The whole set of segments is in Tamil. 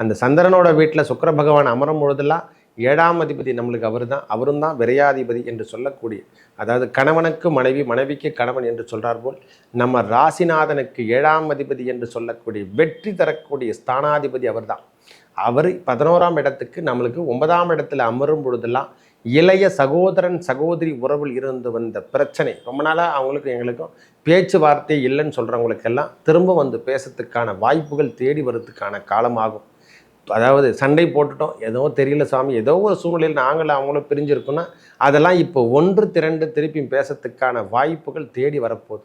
அந்த சந்திரனோட வீட்டில் சுக்கர பகவான் அமரும் பொழுதெல்லாம் ஏழாம் அதிபதி நம்மளுக்கு அவர் தான் அவரும் தான் விரையாதிபதி என்று சொல்லக்கூடிய அதாவது கணவனுக்கு மனைவி மனைவிக்கு கணவன் என்று சொல்கிறார் போல் நம்ம ராசிநாதனுக்கு ஏழாம் அதிபதி என்று சொல்லக்கூடிய வெற்றி தரக்கூடிய ஸ்தானாதிபதி அவர்தான். அவர் பதினோராம் இடத்துக்கு நம்மளுக்கு ஒன்பதாம் இடத்துல அமரும் பொழுதெல்லாம் இளைய சகோதரன் சகோதரி உறவில் இருந்து வந்த பிரச்சனை. ரொம்ப நாளாக அவங்களுக்கும் எங்களுக்கும் பேச்சுவார்த்தை இல்லைன்னு சொல்கிறவங்களுக்கெல்லாம் திரும்ப வந்து பேசுறதுக்கான வாய்ப்புகள் தேடி வர்றதுக்கான காலமாகும். அதாவது சண்டை போட்டுட்டோம். ஏதோ தெரியல சாமி. ஏதோ ஒரு சூழ்நிலையில் நாங்களும் அவங்களும் பிரிஞ்சிருக்கோன்னா அதெல்லாம் இப்போ ஒன்று திரண்டு திருப்பி பேசத்துக்கான வாய்ப்புகள் தேடி வரப்போகுது.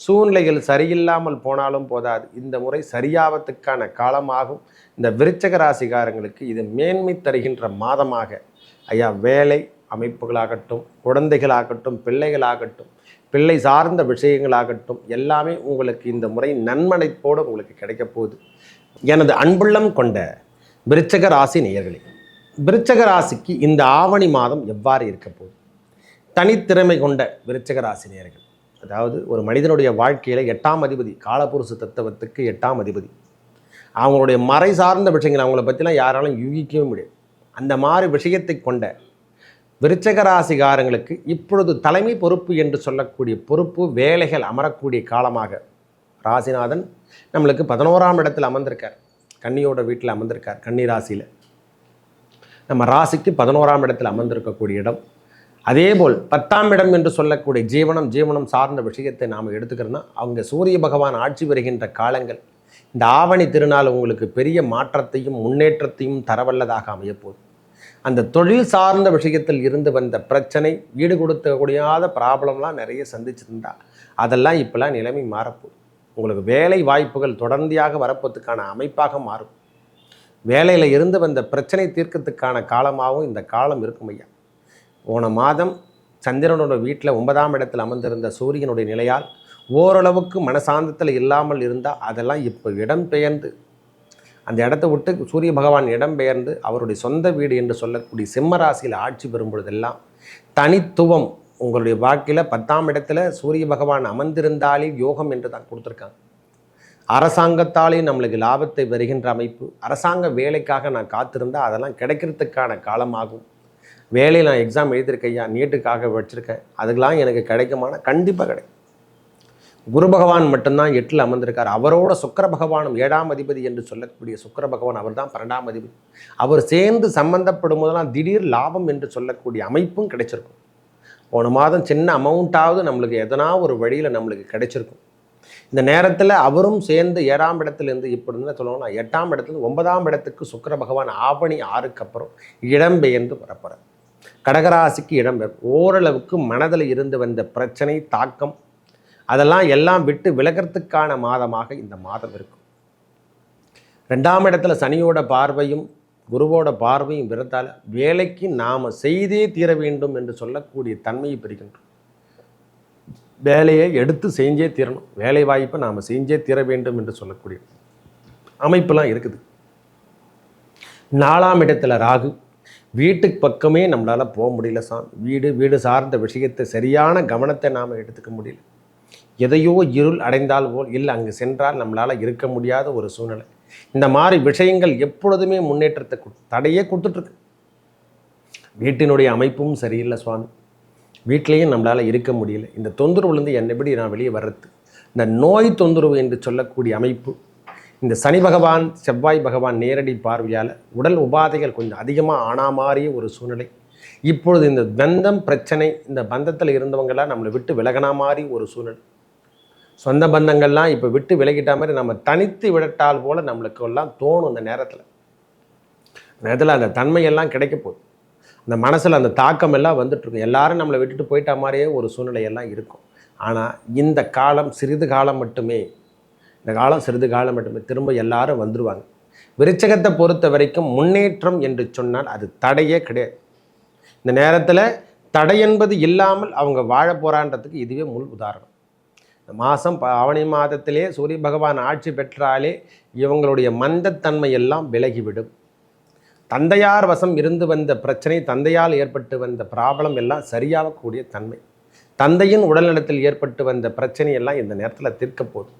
சூழ்நிலைகள் சரியில்லாமல் போனாலும் போதாது. இந்த முறை சரியாவத்துக்கான காலமாகும். இந்த விருச்சக ராசிகாரங்களுக்கு இது மேன்மை தருகின்ற மாதமாக. ஐயா வேலை அமைப்புகளாகட்டும் குழந்தைகளாகட்டும் பிள்ளைகளாகட்டும் பிள்ளை சார்ந்த விஷயங்களாகட்டும் எல்லாமே உங்களுக்கு இந்த முறை நன்மனைப்போடு உங்களுக்கு கிடைக்க போகுது. எனது அன்புள்ளம் கொண்ட விருச்சக ராசி நேயர்களே விருச்சக ராசிக்கு இந்த ஆவணி மாதம் எவ்வாறு இருக்க போகுது? தனித்திறமை கொண்ட விருச்சக ராசி நேயர்கள் அதாவது ஒரு மனிதனுடைய வாழ்க்கையில் எட்டாம் அதிபதி காலபுருஷ தத்துவத்துக்கு எட்டாம் அதிபதி அவங்களுடைய மறை சார்ந்த விஷயங்கள் அவங்கள பற்றிலாம் யாராலும் யூகிக்கவே முடியாது. அந்த மாதிரி விஷயத்தை கொண்ட விருச்சக ராசிகாரங்களுக்கு இப்பொழுது தலைமை பொறுப்பு என்று சொல்லக்கூடிய பொறுப்பு வேலைகள் அமரக்கூடிய காலமாக ராசிநாதன் நம்மளுக்கு பதினோராம் இடத்தில் அமர்ந்திருக்கார். கன்னியோட வீட்டில் அமர்ந்திருக்கார். கன்னி ராசியில். நம்ம ராசிக்கு பதினோராம் இடத்தில் அமர்ந்திருக்கக்கூடிய இடம். அதேபோல் பத்தாம் இடம் என்று சொல்லக்கூடிய ஜீவனம் ஜீவனம் சார்ந்த விஷயத்தை நாம் எடுத்துக்கிறோன்னா அவங்க சூரிய பகவான் ஆட்சி வருகின்ற காலங்கள் இந்த ஆவணி திருநாள் உங்களுக்கு பெரிய மாற்றத்தையும் முன்னேற்றத்தையும் தரவல்லதாக அமையப்போகுது. அந்த தொழில் சார்ந்த விஷயத்தில் இருந்து வந்த பிரச்சனை ஈடு கொடுத்த முடியாத ப்ராப்ளம்லாம் நிறைய சந்திச்சிருந்தா அதெல்லாம் இப்போலாம் நிலைமை மாறப்போகுது. உங்களுக்கு வேலை வாய்ப்புகள் தொடர்ந்தியாக வரப்பதுக்கான அமைப்பாக மாறும். வேலையில் இருந்து வந்த பிரச்சனை தீர்க்கத்துக்கான காலமாகவும் இந்த காலம் இருக்கும் ஐயா. போன மாதம் சந்திரனோட வீட்டில் ஒன்பதாம் இடத்தில் அமர்ந்திருந்த சூரியனுடைய நிலையால் ஓரளவுக்கு மனசாந்தத்தில் இல்லாமல் இருந்தால் அதெல்லாம் இப்போ இடம்பெயர்ந்து அந்த இடத்த விட்டு சூரிய பகவான் இடம்பெயர்ந்து அவருடைய சொந்த வீடு என்று சொல்லக்கூடிய சிம்ம ராசியில் ஆட்சி பெறும் பொழுதெல்லாம் தனித்துவம் உங்களுடைய வாழ்க்கையில் பத்தாம் இடத்துல சூரிய பகவான் அமர்ந்திருந்தாலே யோகம் என்று தான் கொடுத்துருக்காங்க. அரசாங்கத்தாலே நம்மளுக்கு லாபத்தை வருகின்ற அமைப்பு. அரசாங்க வேலைக்காக நான் காத்திருந்தால் அதெல்லாம் கிடைக்கிறதுக்கான காலமாகும். வேலையில் நான் எக்ஸாம் எழுதியிருக்கையா நீட்டுக்காக வச்சுருக்கேன். அதுக்கெல்லாம் எனக்கு கிடைக்குமானா கண்டிப்பாக கிடைக்கும். குரு பகவான் மட்டும்தான் எட்டில் அமர்ந்திருக்கார். அவரோட சுக்கர பகவானும் ஏழாம் அதிபதி என்று சொல்லக்கூடிய சுக்கர பகவான் அவர் தான் பன்னெண்டாம் அதிபதி. அவர் சேர்ந்து சம்பந்தப்படும் போதெல்லாம் திடீர் லாபம் என்று சொல்லக்கூடிய அமைப்பும் கிடைச்சிருக்கும். போன மாதம் சின்ன அமௌண்ட்டாவது நம்மளுக்கு எதனா ஒரு வழியில் நம்மளுக்கு கிடைச்சிருக்கும். இந்த நேரத்தில் அவரும் சேர்ந்து ஏழாம் இடத்துலேருந்து இப்படி என்ன சொல்லுவோம்னா எட்டாம் இடத்துல ஒன்பதாம் இடத்துக்கு சுக்கர பகவான் ஆவணி ஆறுக்கு அப்புறம் இடம்பெயர்ந்து வரப்போகிறார் கடகராசிக்கு இடம்பெயர் ஓரளவுக்கு மனதில் இருந்து வந்த பிரச்சனை தாக்கம் அதெல்லாம் எல்லாம் விட்டு விலகிறதுக்கான மாதமாக இந்த மாதம் இருக்கும். ரெண்டாம் இடத்துல சனியோட பார்வையும் குருவோட பார்வையும் விரத்தால் வேலைக்கு நாம் செய்தே தீர வேண்டும் என்று சொல்லக்கூடிய தன்மையை பெறுகின்றோம். வேலையை எடுத்து செஞ்சே தீரணும். வேலை வாய்ப்பை நாம் செஞ்சே தீர வேண்டும் என்று சொல்லக்கூடிய அமைப்பெல்லாம் இருக்குது. நாலாம் இடத்துல ராகு. வீட்டுக்கு பக்கமே நம்மளால் போக முடியல சாமி. வீடு வீடு சார்ந்த விஷயத்தை சரியான கவனத்தை நாம் எடுத்துக்க முடியல. எதையோ இருள் அடைந்தால் போல் இல்லை அங்கு சென்றால் நம்மளால் இருக்க முடியாத ஒரு சூழ்நிலை. இந்த மாதிரி விஷயங்கள் எப்பொழுதுமே முன்னேற்றத்தை தடையே கொடுத்துட்ருக்கு. வீட்டினுடைய அமைப்பும் சரியில்லை சுவாமி. வீட்லேயும் நம்மளால் இருக்க முடியல. இந்த தொந்தரவுலேருந்து என்னை எப்படி நான் வெளியே வர்றது? இந்த நோய் தொந்தரவு என்று சொல்லக்கூடிய அமைப்பு இந்த சனி பகவான் செவ்வாய் பகவான் நேரடி பார்வையால் உடல் உபாதைகள் கொஞ்சம் அதிகமாக ஆனா மாறிய ஒரு சூழ்நிலை. இப்பொழுது இந்த பந்தம் பிரச்சனை இந்த பந்தத்தில் இருந்தவங்களாம் நம்மளை விட்டு விலகினா மாதிரி ஒரு சூழ்நிலை. சொந்த பந்தங்கள்லாம் இப்போ விட்டு விலகிட்ட மாதிரி நம்ம தனித்து விடட்டால் போல் நம்மளுக்கு எல்லாம் தோணும் இந்த நேரத்தில். நேரத்தில் அந்த தன்மையெல்லாம் கிடைக்க போகுது. அந்த மனசில் அந்த தாக்கம் எல்லாம் வந்துட்டுருக்கும். எல்லாரும் நம்மளை விட்டுட்டு போயிட்ட மாதிரியே ஒரு சூழ்நிலையெல்லாம் இருக்கும். ஆனால் இந்த காலம் சிறிது காலம் மட்டுமே இந்த காலம் சிறிது காலம் மட்டுமே திரும்ப எல்லாரும் வந்துடுவாங்க விருச்சகத்தை பொறுத்த வரைக்கும் முன்னேற்றம் என்று சொன்னால் அது தடையே கிடையாது. இந்த நேரத்தில் தடை என்பது இல்லாமல் அவங்க வாழ போகிறான்றதுக்கு இதுவே முள் உதாரணம். மாதம் ஆவணி மாதத்திலே சூரிய பகவான் ஆட்சி பெற்றாலே இவங்களுடைய மந்தத்தன்மை எல்லாம் விலகிவிடும். தந்தையார் வசம் இருந்து வந்த பிரச்சனை தந்தையால் ஏற்பட்டு வந்த ப்ராப்ளம் எல்லாம் சரியாகக்கூடிய தன்மை. தந்தையின் உடல்நலத்தில் ஏற்பட்டு வந்த பிரச்சனை எல்லாம் இந்த நேரத்தில் தீர்க்க போதும்.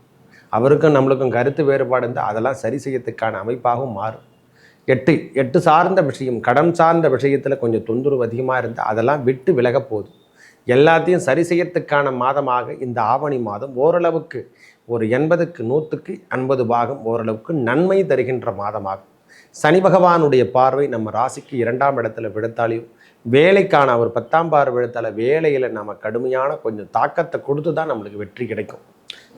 அவருக்கும் நம்மளுக்கும் கருத்து வேறுபாடு இருந்தால் அதெல்லாம் சரி செய்யறதுக்கான அமைப்பாகவும் மாறும். எட்டு எட்டு சார்ந்த விஷயம் கடன் சார்ந்த விஷயத்தில் கொஞ்சம் தொந்தரவு அதிகமாக இருந்தால் அதெல்லாம் விட்டு விலக போதும். எல்லாத்தையும் சரி செய்யறதுக்கான மாதமாக இந்த ஆவணி மாதம் ஓரளவுக்கு ஒரு எண்பதுக்கு நூற்றுக்கு ஐம்பது பாகம் ஓரளவுக்கு நன்மை தருகின்ற மாதமாகும் சனி பகவானுடைய பார்வை நம்ம ராசிக்கு இரண்டாம் இடத்துல விழுத்தாலையும் வேலைக்கான அவர் பத்தாம் பார்வை விழுத்தால வேலையில் நம்ம கடுமையான கொஞ்சம் தாக்கத்தை கொடுத்து தான் நம்மளுக்கு வெற்றி கிடைக்கும்.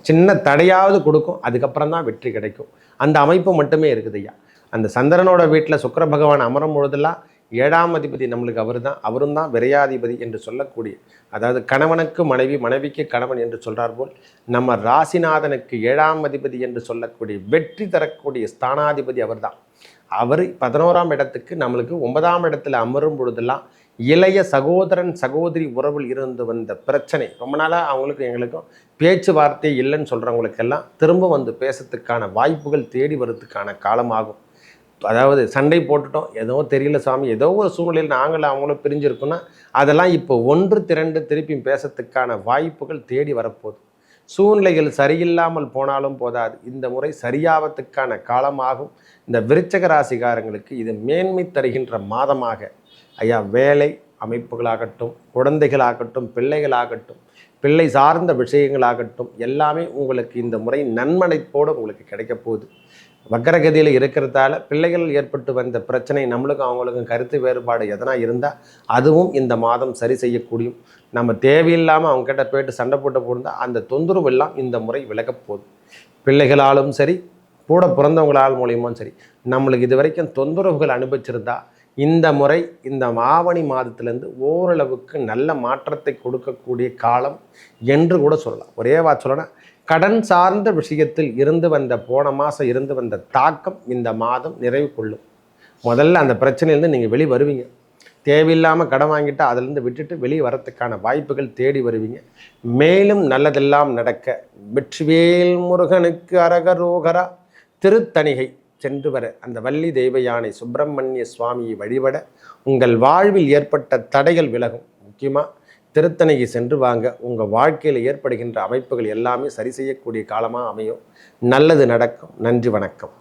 சின்ன தடையாவது கொடுக்கும் அதுக்கப்புறம் தான் வெற்றி கிடைக்கும். அந்த அமைப்பு மட்டுமே இருக்குது ஐயா. அந்த சந்திரனோட வீட்டில் சுக்கர பகவான் அமரும் பொழுதெல்லாம் ஏழாம் அதிபதி நம்மளுக்கு அவர் தான் அவரும் தான் விரையாதிபதி என்று சொல்லக்கூடிய அதாவது கணவனுக்கு மனைவி மனைவிக்கு கணவன் என்று சொல்கிறார் போல் நம்ம ராசிநாதனுக்கு ஏழாம் அதிபதி என்று சொல்லக்கூடிய வெற்றி தரக்கூடிய ஸ்தானாதிபதி அவர்தான். அவர் பதினோராம் இடத்துக்கு நம்மளுக்கு ஒன்பதாம் இடத்துல அமரும் பொழுதெல்லாம் இளைய சகோதரன் சகோதரி உறவில் இருந்து வந்த பிரச்சனை ரொம்ப நாளாக அவங்களுக்கும் எங்களுக்கும் பேச்சுவார்த்தை இல்லைன்னு சொல்கிறவங்களுக்கெல்லாம் திரும்ப வந்து பேசுறதுக்கான வாய்ப்புகள் தேடி வர்றதுக்கான காலமாகும். அதாவது சண்டை போட்டுட்டோம். ஏதோ தெரியல சாமி. ஏதோ ஒரு சூழ்நிலையில் நாங்களும் அவங்களும் பிரிஞ்சிருக்கோன்னா அதெல்லாம் இப்போ ஒன்று திரண்டு திருப்பி பேசத்துக்கான வாய்ப்புகள் தேடி வரப்போகுது. சூழ்நிலைகள் சரியில்லாமல் போனாலும் போதாது. இந்த முறை சரியாவத்துக்கான காலமாகும். இந்த விருச்சக ராசிகாரங்களுக்கு இது மேன்மை தருகின்ற மாதமாக. ஐயா வேலை அமைப்புகளாகட்டும் குழந்தைகளாகட்டும் பிள்ளைகளாகட்டும் பிள்ளை சார்ந்த விஷயங்களாகட்டும் எல்லாமே உங்களுக்கு இந்த முறை நன்மனைப்போடு உங்களுக்கு கிடைக்க போகுது. வக்கரகதியில் இருக்கிறதால பிள்ளைகள் ஏற்பட்டு வந்த பிரச்சனை நம்மளுக்கும் அவங்களுக்கும் கருத்து வேறுபாடு எதனா இருந்தால் அதுவும் இந்த மாதம் சரி செய்யக்கூடியும் நம்ம தேவையில்லாமல் அவங்ககிட்ட போயிட்டு சண்டை போட்டு போயிருந்தால் அந்த தொந்தரவு எல்லாம் இந்த முறை விலகப் போகுது. பிள்ளைகளாலும் சரி கூட பிறந்தவங்களால் மூலியமும் சரி நம்மளுக்கு இது வரைக்கும் தொந்தரவுகள் அனுபவிச்சிருந்தா இந்த முறை இந்த ஆவணி மாதத்திலேருந்து ஓரளவுக்கு நல்ல மாற்றத்தை கொடுக்கக்கூடிய காலம் என்று கூட சொல்லலாம். ஒரே வா சொல்லணும் கடன் சார்ந்த விஷயத்தில் இருந்து வந்த போன மாதம் இருந்து வந்த தாக்கம் இந்த மாதம் நிறைவு கொள்ளும். முதல்ல அந்த பிரச்சனையிலேருந்து நீங்கள் வெளியே வருவீங்க. தேவையில்லாமல் கடன் வாங்கிட்டு அதிலிருந்து விட்டுட்டு வெளியே வரத்துக்கான வாய்ப்புகள் தேடி வருவீங்க. மேலும் நல்லதெல்லாம் நடக்க வெற்றிவேல் முருகனுக்கு அரகரோகரா திருத்தணிகை சென்று வர அந்த வள்ளி தெய்வ யானை சுப்பிரமணிய சுவாமியை வழிபட உங்கள் வாழ்வில் ஏற்பட்ட தடைகள் விலகும். முக்கியமாக திருத்தணைக்கு சென்று வாங்க. உங்கள் வாழ்க்கையில் ஏற்படுகின்ற அமைப்புகள் எல்லாமே சரி செய்யக்கூடிய காலமாக அமையும். நல்லது நடக்கும். நன்றி வணக்கம்.